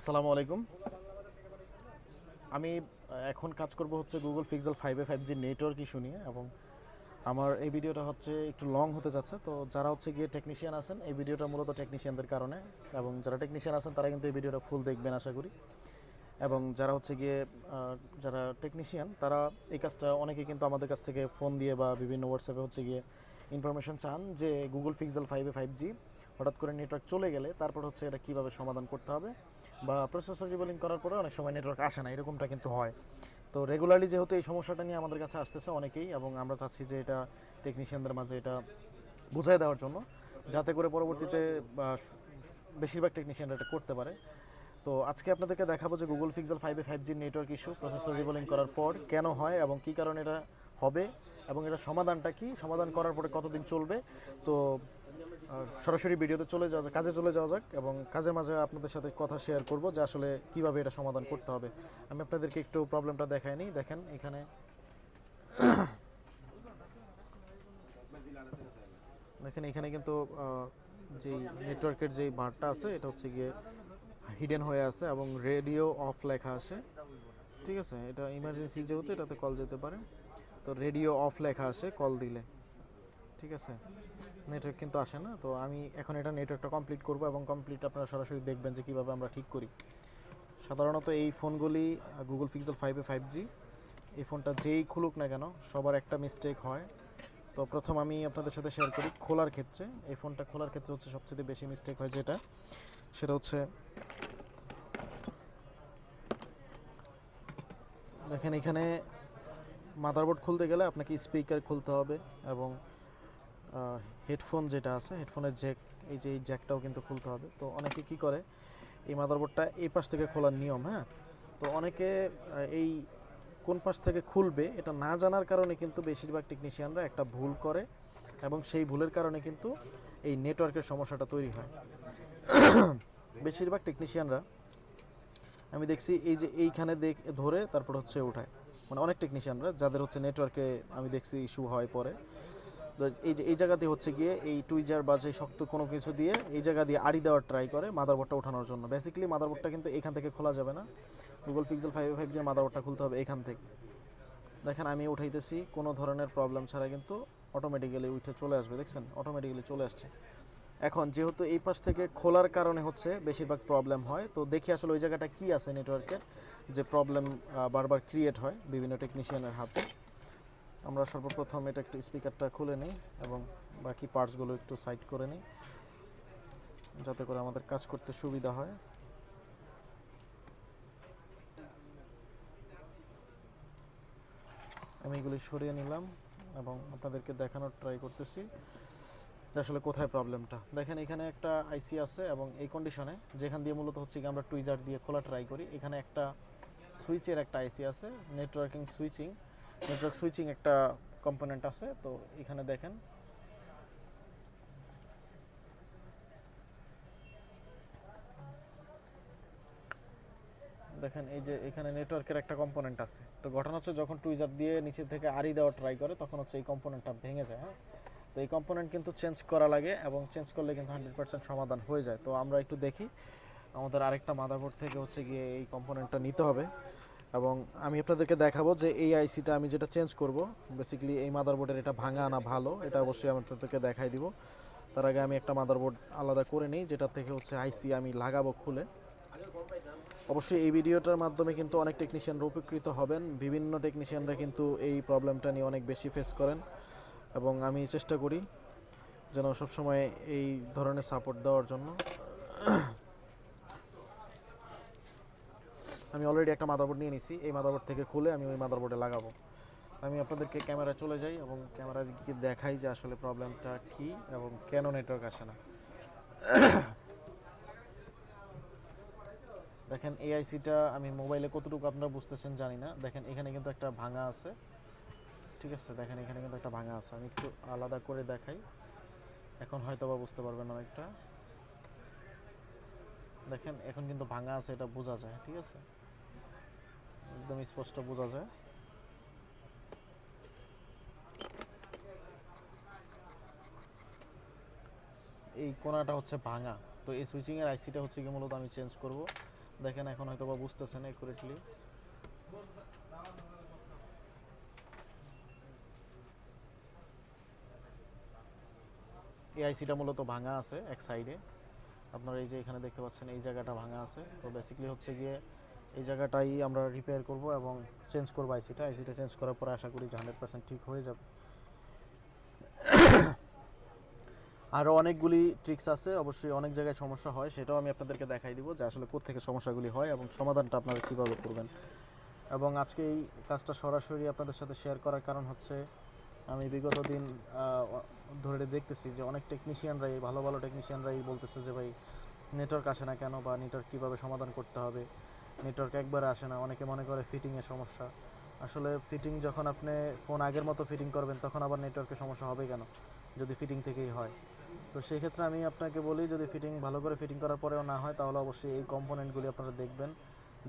আসসালামু আলাইকুম। আমি এখন কাজ করব হচ্ছে গুগল পিক্সেল ফাইভে ফাইভ জি নেটওয়ার্ক ইস্যু নিয়ে এবং আমার এই ভিডিওটা হচ্ছে একটু লং হতে যাচ্ছে। তো যারা হচ্ছে গিয়ে টেকনিশিয়ান আছেন, এই ভিডিওটা মূলত টেকনিশিয়ানদের কারণে এবং যারা টেকনিশিয়ান আছেন, তারা কিন্তু এই ভিডিওটা ফুল দেখবেন আশা করি। এবং যারা হচ্ছে গিয়ে যারা টেকনিশিয়ান তারা এই কাজটা অনেকে কিন্তু আমাদের কাছ থেকে ফোন দিয়ে বা বিভিন্ন হোয়াটসঅ্যাপে হচ্ছে গিয়ে ইনফরমেশন চান যে গুগল পিক্সেল ফাইভে ফাইভ জি হঠাৎ করে নেটওয়ার্ক চলে গেলে তারপর হচ্ছে এটা কীভাবে সমাধান করতে হবে। বা প্রসেসর রিবোলিং করার পরে অনেক সময় নেটওয়ার্ক আসে না, এরকমটা কিন্তু হয়। তো রেগুলারলি যেহেতু এই সমস্যাটা নিয়ে আমাদের কাছে আসতেছে অনেকেই এবং আমরা চাচ্ছি যে এটা টেকনিশিয়ানদের মাঝে এটা বুঝাই দেওয়ার জন্য, যাতে করে পরবর্তীতে বেশিরভাগ টেকনিশিয়ানরা এটা করতে পারে। তো আজকে আপনাদেরকে দেখাবো যে গুগল পিক্সেল ফাইভে five G network issue processor reballing করার পর কেন হয় এবং কী কারণে এটা হবে এবং এটা সমাধানটা কি, সমাধান করার পরে কতদিন চলবে। তো সরাসরি ভিডিওতে চলে যাওয়া যাক, কাজে চলে যাওয়া যাক এবং কাজের মাঝে আপনাদের সাথে কথা শেয়ার করব যে আসলে কীভাবে এটা সমাধান করতে হবে। আমি আপনাদেরকে একটু প্রবলেমটা দেখাই নিই দেখেন এখানে। দেখেন এখানে কিন্তু যেই নেটওয়ার্কের যেই বারটা আছে, এটা হচ্ছে গিয়ে হিডেন হয়ে আছে এবং রেডিও অফ লেখা আসে ঠিক আছে? এটা ইমার্জেন্সি যেহেতু, এটাতে কল যেতে পারে। তো রেডিও অফ লেখা আসে কল দিলে। ঠিক আছে? নেটওয়ার্ক কিন্তু আসে না, তো আমি এখন এটা নেটওয়ার্কটা কমপ্লিট করব এবং কমপ্লিট আপনারা সরাসরি দেখবেন যে কীভাবে আমরা ঠিক করি। সাধারণত এই ফোনগুলি গুগল পিক্সেল ফাইভে ফাইভ জি এই ফোনটা যেই খুলুক না কেন সবার একটা মিস্টেক হয়। তো প্রথম আমি আপনাদের সাথে শেয়ার করি খোলার ক্ষেত্রে। এই ফোনটা খোলার ক্ষেত্রে হচ্ছে সবচেয়ে বেশি মিস্টেক হয় যেটা, সেটা হচ্ছে দেখেন এখানে মাদারবোর্ড খুলতে গেলে আপনাকে স্পিকার খুলতে হবে এবং হেডফোন যেটা আছে হেডফোনের জ্যাক এই যে এই জ্যাকটাও কিন্তু খুলতে হবে। তো অনেকে কি করে, এই মাদারবোর্ডটা এই পাশ থেকে খোলার নিয়ম হ্যাঁ? তো অনেকে এই কোন পাশ থেকে খুলবে এটা না জানার কারণে কিন্তু বেশিরভাগ টেকনিশিয়ানরা একটা ভুল করে এবং সেই ভুলের কারণে কিন্তু এই নেটওয়ার্কের সমস্যাটা তৈরি হয়। বেশিরভাগ টেকনিশিয়ানরা আমি দেখছি এই যে এইখানে দেখ, ধরে তারপর হচ্ছে উঠায় মানে অনেক টেকনিশিয়ানরা যাদের হচ্ছে নেটওয়ার্কে আমি দেখছি ইস্যু হয় পরে এই যে, এই জায়গাতে হচ্ছে গিয়ে এই টুইজার বা যে শক্ত কোনো কিছু দিয়ে এই জায়গা দিয়ে আড়ি দেওয়ার ট্রাই করে মাদারবোর্ডটা ওঠানোর জন্য। বেসিক্যালি মাদারবোর্ডটা কিন্তু এখান থেকে খোলা যাবে না। গুগল পিক্সেল ফাইভ ফাইভ জির মাদারবোর্ডটা খুলতে হবে এখান থেকে। দেখেন, আমি উঠাইতেছি, কোনো ধরনের প্রবলেম ছাড়া কিন্তু অটোমেটিক্যালি উঠে চলে আসবে, দেখছেন? অটোমেটিক্যালি চলে আসছে। এখন যেহেতু এই পাশ থেকে খোলার কারণে হচ্ছে বেশিরভাগ প্রবলেম হয়, তো দেখি আসলে ওই জায়গাটা কি আছে নেটওয়ার্কের যে প্রবলেম বারবার ক্রিয়েট হয় বিভিন্ন টেকনিশিয়ানের হাতে। আমরা সর্বপ্রথম এটা একটু স্পিকারটা খুলে নিই এবং বাকি পার্টসগুলো একটু সাইড করে নিই, যাতে করে আমাদের কাজ করতে সুবিধা হয়। আমি এগুলি সরিয়ে নিলাম এবং আপনাদেরকে দেখানোর ট্রাই করতেছি যে আসলে কোথায় প্রবলেমটা দেখেন এখানে একটা আইসি আছে এবং এই কন্ডিশনে যেখান দিয়ে মূলত হচ্ছে আমরা টুইজার দিয়ে খোলা ট্রাই করি, এখানে একটা সুইচের একটা আইসি আছে নেটওয়ার্কিং সুইচিং নেটওয়ার্ক সুইচিং একটা কম্পোনেন্ট আছে, তো এখানে দেখেন। দেখেন, এই যে এখানে নেটওয়ার্কের একটা কম্পোনেন্ট আছে। তো ঘটনা হচ্ছে যখন টুইজার দিয়ে নিচে থেকে আড়ি দেওয়া ট্রাই করে, তখন হচ্ছে এই কম্পোনেন্টটা ভেঙে যায় হ্যাঁ? তো এই কম্পোনেন্ট কিন্তু চেঞ্জ করা লাগে এবং চেঞ্জ করলে কিন্তু হান্ড্রেড পার্সেন্ট সমাধান হয়ে যায়। তো আমরা একটু দেখি, আমাদের আরেকটা মাদারবোর্ড থেকে হচ্ছে গিয়ে এই কম্পোনেন্টটা নিতে হবে। এবং আমি আপনাদেরকে দেখাবো যে এই আইসিটা আমি যেটা চেঞ্জ করব বেসিক্যালি এই মাদারবোর্ডের এটা ভাঙা আনা ভালো, এটা অবশ্যই আমি আপনাদেরকে দেখাই দিব। তার আগে আমি একটা মাদারবোর্ড আলাদা করে নিই, যেটা থেকে হচ্ছে আইসি আমি লাগাবো খুলে। অবশ্যই এই ভিডিওটার মাধ্যমে কিন্তু অনেক টেকনিশিয়ানরা উপকৃত হবেন, বিভিন্ন টেকনিশিয়ানরা কিন্তু এই প্রবলেমটা নিয়ে অনেক বেশি ফেস করেন। এবং আমি চেষ্টা করি যেন সবসময় এই ধরনের সাপোর্ট দেওয়ার জন্য। আমি অলরেডি একটা মাদারবোর্ড নিয়ে নিছি। এই মাদারবোর্ড থেকে খুলে আমি ওই মাদারবোর্ডে লাগাবো। আমি আপনাদেরকে ক্যামেরা চলে যাই এবং ক্যামেরা গিয়ে দেখাই যে আসলে প্রবলেমটা কি এবং কেন নেটওয়ার্ক আসে না। দেখেন এআইসিটা আমি মোবাইলে কতটুকু আপনারা বুঝতেছেন জানি না। দেখেন এখানে কিন্তু একটা ভাঙা আছে। ঠিক আছে? দেখেন এখানে কিন্তু একটা ভাঙা আছে। আমি একটু আলাদা করে দেখাই। এখন হয়তো বা বুঝতে পারবেন অনেকটা। দেখেন, এখন কিন্তু ভাঙা আছে, এটা বোঝা যায়। ঠিক আছে? একদম স্পষ্ট বোঝা যায়। এই কোনাটা হচ্ছে ভাঙা। তো এই সুইচিং সুইচিংয়ের আইসিটা হচ্ছে কি মূলত আমি চেঞ্জ করব। দেখেন এখন হয়তো বা বুঝতেছেন একুরেটলি এই আইসিটা মূলত ভাঙা আছে এক সাইডে আপনারা এই যে এখানে দেখতে পাচ্ছেন এই জায়গাটা ভাঙা আছে। তো বেসিক্যালি হচ্ছে গিয়ে এই জায়গাটাই আমরা রিপেয়ার করব এবং চেঞ্জ করব আইসিটা আইসিটা চেঞ্জ করার পরে আশা করি যে হান্ড্রেড পার্সেন্ট ঠিক হয়ে যাবে। আরও অনেকগুলি ট্রিক্স আছে, অবশ্যই অনেক জায়গায় সমস্যা হয়, সেটাও আমি আপনাদেরকে দেখাই দিব যে আসলে কোথেকে সমস্যাগুলি হয় এবং সমাধানটা আপনারা কীভাবে করবেন। এবং আজকে এই কাজটা সরাসরি আপনাদের সাথে শেয়ার করার কারণ হচ্ছে, আমি বিগত দিন ধরে দেখতেছি যে অনেক টেকনিশিয়ানরাই ভালো ভালো টেকনিশিয়ানরাই বলতেছে যে ভাই নেটওয়ার্ক আসে না কেন বা নেটওয়ার্ক কীভাবে সমাধান করতে হবে। নেটওয়ার্ক একবারে আসে না, অনেকে মনে করে ফিটিংয়ের সমস্যা। আসলে ফিটিং যখন আপনি ফোন আগের মতো ফিটিং করবেন, তখন আবার নেটওয়ার্কের সমস্যা হবে কেন? যদি ফিটিং থেকেই হয়। তো সেই ক্ষেত্রে আমি আপনাকে বলি, যদি ফিটিং ভালো করে ফিটিং করার পরেও না হয়, তাহলে অবশ্যই এই কম্পোনেন্টগুলি আপনারা দেখবেন।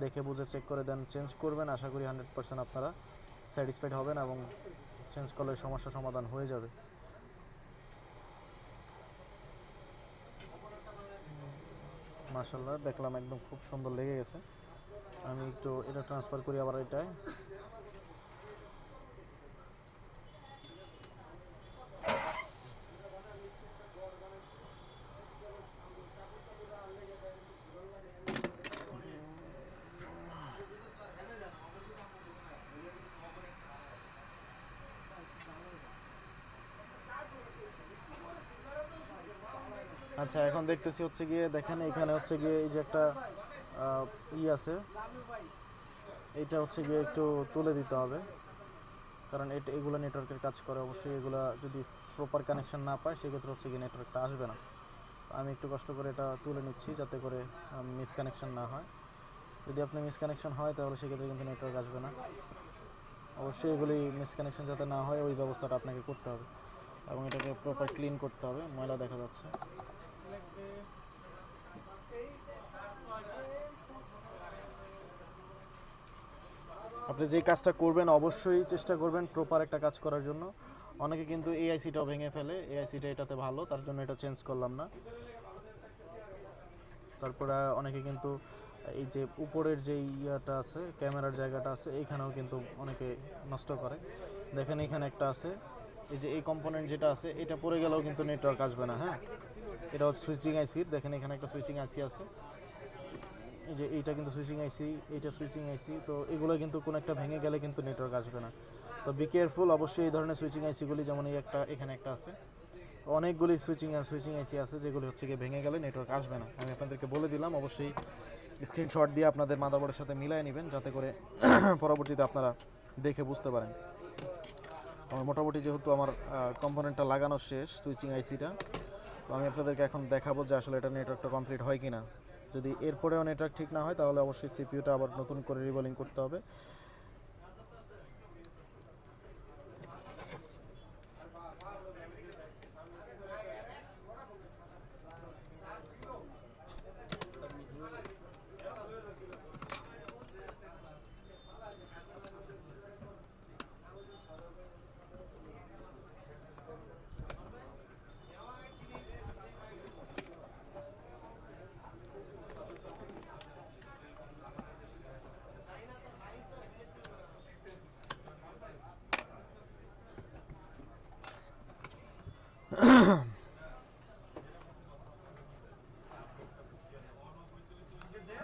দেখে বুঝে চেক করে দেন চেঞ্জ করবেন। আশা করি হান্ড্রেড পার্সেন্ট আপনারা স্যাটিসফাইড হবেন এবং চেঞ্জ করলে সমস্যা সমাধান হয়ে যাবে। মাশাল্লাহ দেখলাম একদম খুব সুন্দর লেগে গেছে। আমি একটু এটা ট্রান্সফার করি আবার এটায়। আচ্ছা এখন দেখতেছি হচ্ছে গিয়ে, দেখেন এখানে হচ্ছে গিয়ে এই যে একটা ই আছে। এটা হচ্ছে গিয়ে একটু তুলে দিতে হবে। কারণ এটা, এগুলো নেটওয়ার্কের কাজ করে, অবশ্যই এগুলা যদি প্রপার কানেকশন না পায়, সেক্ষেত্রে হচ্ছে গিয়ে নেটওয়ার্কটা আসবে না। আমি একটু কষ্ট করে এটা তুলে নিচ্ছি, যাতে করে মিসকানেকশন না হয়। যদি আপনি মিসকানেকশন হয়, তাহলে সেক্ষেত্রে কিন্তু নেটওয়ার্ক আসবে না। অবশ্যই এগুলি মিসকানেকশন যাতে না হয়, ওই ব্যবস্থাটা আপনাকে করতে হবে। এবং এটাকে প্রপার ক্লিন করতে হবে, ময়লা দেখা যাচ্ছে। আপনি যে কাজটা করবেন, অবশ্যই চেষ্টা করবেন প্রপার একটা কাজ করার জন্য। অনেকে কিন্তু এআইসিটাও ভেঙে ফেলে। এআইসিটা এটাতে ভালো, তার জন্য এটা চেঞ্জ করলাম না। তারপরে অনেকে কিন্তু এই যে উপরের যে ইয়াটা আছে, ক্যামেরার জায়গাটা আছে, এইখানেও কিন্তু অনেকে নষ্ট করে। দেখেন এখানে একটা আছে। এই যে এই কম্পোনেন্ট যেটা আছে, এটা পড়ে গেলেও কিন্তু নেটওয়ার্ক আসবে না হ্যাঁ? এটা সুইচিং আইসির দেখেন এখানে একটা সুইচিং আইসি আছে। যে এইটা কিন্তু সুইচিং আইসি এইটা সুইচিং আইসি তো এগুলো কিন্তু কোনো একটা ভেঙে গেলে কিন্তু নেটওয়ার্ক আসবে না। তো বি কেয়ারফুল অবশ্যই এই ধরনের সুইচিং আইসিগুলি যেমন এই একটা, এখানে একটা আছে। অনেকগুলি সুইচিং সুইচিং আইসি আছে যেগুলি হচ্ছে গিয়ে ভেঙে গেলে নেটওয়ার্ক আসবে না। আমি আপনাদেরকে বলে দিলাম, অবশ্যই স্ক্রিনশট দিয়ে আপনাদের মাদারবোর্ডের সাথে মিলাই নেবেন যাতে করে পরবর্তীতে আপনারা দেখে বুঝতে পারেন। আমার মোটামুটি যেহেতু আমার কম্পোনেন্টটা লাগানো শেষ সুইচিং আইসিটা তো আমি আপনাদেরকে এখন দেখাবো যে আসলে এটা নেটওয়ার্কটা কমপ্লিট হয় কি না যদি এরপরেও নেটওয়ার্ক ঠিক না হয়, তাহলে অবশ্যই সিপিউটা আবার নতুন করে রিবলিং করতে হবে।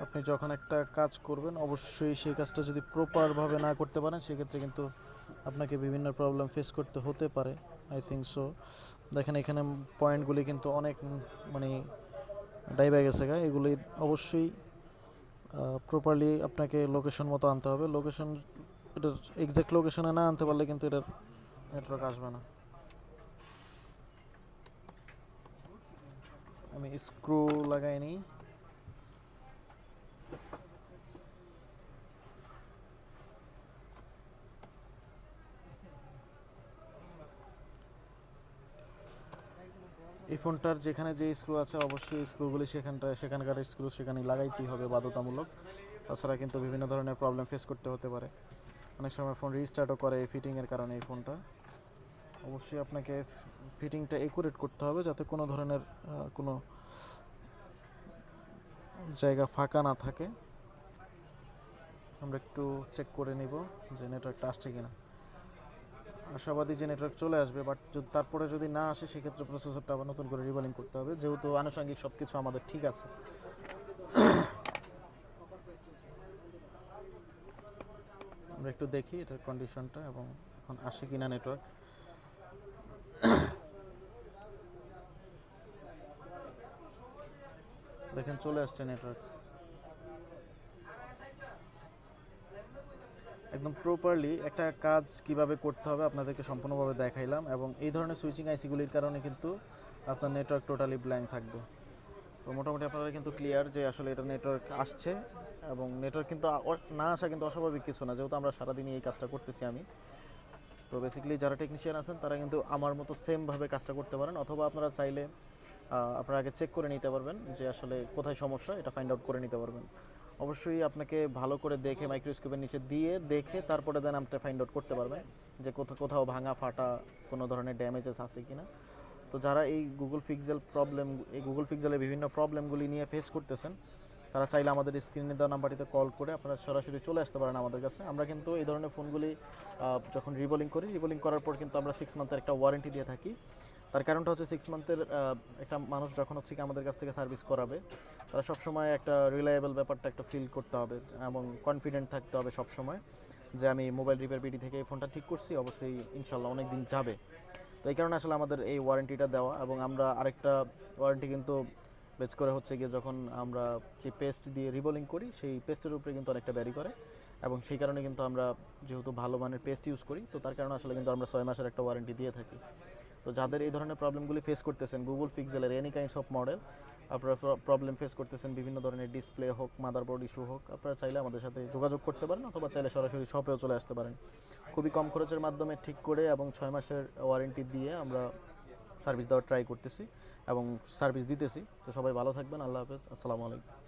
আপনি যখন একটা কাজ করবেন, অবশ্যই সেই কাজটা যদি প্রপারভাবে না করতে পারেন, সেক্ষেত্রে কিন্তু আপনাকে বিভিন্ন প্রবলেম ফেস করতে হতে পারে। আই থিঙ্ক সো দেখেন, এখানে পয়েন্টগুলি কিন্তু অনেক মানে ডাইবা গেছে গা। এগুলি অবশ্যই প্রপারলি আপনাকে লোকেশন মতো আনতে হবে। লোকেশন এটার এক্সাক্ট লোকেশনে না আনতে পারলে কিন্তু এটার নেটওয়ার্ক আসবে না। আমি স্ক্রু লাগাইনি। এই ফোনটার যেখানে যে স্ক্রু আছে, অবশ্যই স্ক্রুগুলি সেখানটা সেখানকার স্ক্রু সেখানে লাগাইতেই হবে বাধ্যতামূলক। তাছাড়া কিন্তু বিভিন্ন ধরনের প্রবলেম ফেস করতে হতে পারে। অনেক সময় ফোন রিস্টার্টও করে এই ফিটিংয়ের কারণে এই ফোনটা। অবশ্যই আপনাকে ফিটিংটা একুরেট করতে হবে যাতে কোনো ধরনের কোনো জায়গা ফাঁকা না থাকে। আমরা একটু চেক করে নিব যে নেটওয়ার্কটা আসছে কিনা। আশাবাদী যে নেটওয়ার্ক চলে আসবে বাট তারপরে যদি না আসে, সেক্ষেত্রে প্রসেসরটা আবার নতুন করে রিবলিং করতে হবে। যেহেতু আনুষঙ্গিক সব কিছু আমাদের ঠিক আছে। আমরা একটু দেখি এটার কন্ডিশনটা এবং এখন আসে কিনা নেটওয়ার্ক দেখেন চলে আসছে নেটওয়ার্ক একদম প্রপারলি একটা কাজ কীভাবে করতে হবে আপনাদেরকে সম্পূর্ণভাবে দেখাইলাম এবং এই ধরনের সুইচিং আইসিগুলির কারণে কিন্তু আপনার নেটওয়ার্ক টোটালি ব্ল্যাঙ্ক থাকবে। তো মোটামুটি আপনারা কিন্তু ক্লিয়ার যে আসলে এটা নেটওয়ার্ক আসছে এবং নেটওয়ার্ক কিন্তু না আসা কিন্তু অস্বাভাবিক কিছু না, যেহেতু আমরা সারাদিনই এই কাজটা করতেছি আমি। তো বেসিক্যালি যারা টেকনিশিয়ান আছেন, তারা কিন্তু আমার মতো সেমভাবে কাজটা করতে পারেন অথবা আপনারা চাইলে আপনারা আগে চেক করে নিতে পারবেন যে আসলে কোথায় সমস্যা, এটা ফাইন্ড আউট করে নিতে পারবেন। অবশ্যই আপনাকে ভালো করে দেখে মাইক্রোস্কোপের নিচে দিয়ে দেখে তারপরে দেন আপনি ফাইন্ড আউট করতে পারবেন যে কোথাও কোথাও ভাঙা ফাটা কোনো ধরনের ড্যামেজেস আছে কি না তো যারা এই গুগল পিক্সেল প্রবলেম এই গুগল পিক্সেলের বিভিন্ন প্রবলেমগুলি নিয়ে ফেস করতেছেন তারা চাইলে আমাদের স্ক্রিনে দেওয়া নাম্বারটিতে কল করে আপনারা সরাসরি চলে আসতে পারেন আমাদের কাছে। আমরা কিন্তু এই ধরনের ফোনগুলি যখন রিবোলিং করি রিবোলিং করার পর কিন্তু আমরা সিক্স মান্থের একটা ওয়ারেন্টি দিয়ে থাকি। তার কারণটা হচ্ছে সিক্স মান্থের একটা মানুষ যখন হচ্ছে কি আমাদের কাছ থেকে সার্ভিস করাবে, তারা সবসময় একটা রিলায়েবল ব্যাপারটা একটা ফিল করতে হবে এবং কনফিডেন্ট থাকতে হবে সবসময় যে আমি মোবাইল রিপেয়ার বিডি থেকে ফোনটা ঠিক করছি, অবশ্যই ইনশাল্লাহ অনেক দিন যাবে। তো এই কারণে আসলে আমাদের এই ওয়ারেন্টিটা দেওয়া এবং আমরা আরেকটা ওয়ারেন্টি কিন্তু বেচ করে হচ্ছে গিয়ে যখন আমরা যে পেস্ট দিয়ে রিবোলিং করি, সেই পেস্টের উপরে কিন্তু অনেকটা ব্যারি করে এবং সেই কারণে কিন্তু আমরা যেহেতু ভালো মানের পেস্ট ইউজ করি, তো তার কারণে আসলে কিন্তু আমরা ছয় মাসের একটা ওয়ারেন্টি দিয়ে থাকি। তো যাদের এই ধরনের প্রবলেমগুলি ফেস করতেছেন গুগল পিক্সেলের এনি কাইন্ডস অফ মডেল আপনারা প্রবলেম ফেস করতেছেন, বিভিন্ন ধরনের ডিসপ্লে হোক মাদারবোর্ড ইস্যু হোক, আপনারা চাইলে আমাদের সাথে যোগাযোগ করতে পারেন অথবা চাইলে সরাসরি শপেও চলে আসতে পারেন। খুবই কম খরচের মাধ্যমে ঠিক করে এবং ছয় মাসের ওয়ারেন্টি দিয়ে আমরা সার্ভিস দেওয়ার ট্রাই করতেছি এবং সার্ভিস দিতেছি। তো সবাই ভালো থাকবেন, আল্লাহ হাফেজ, আসসালামু আলাইকুম।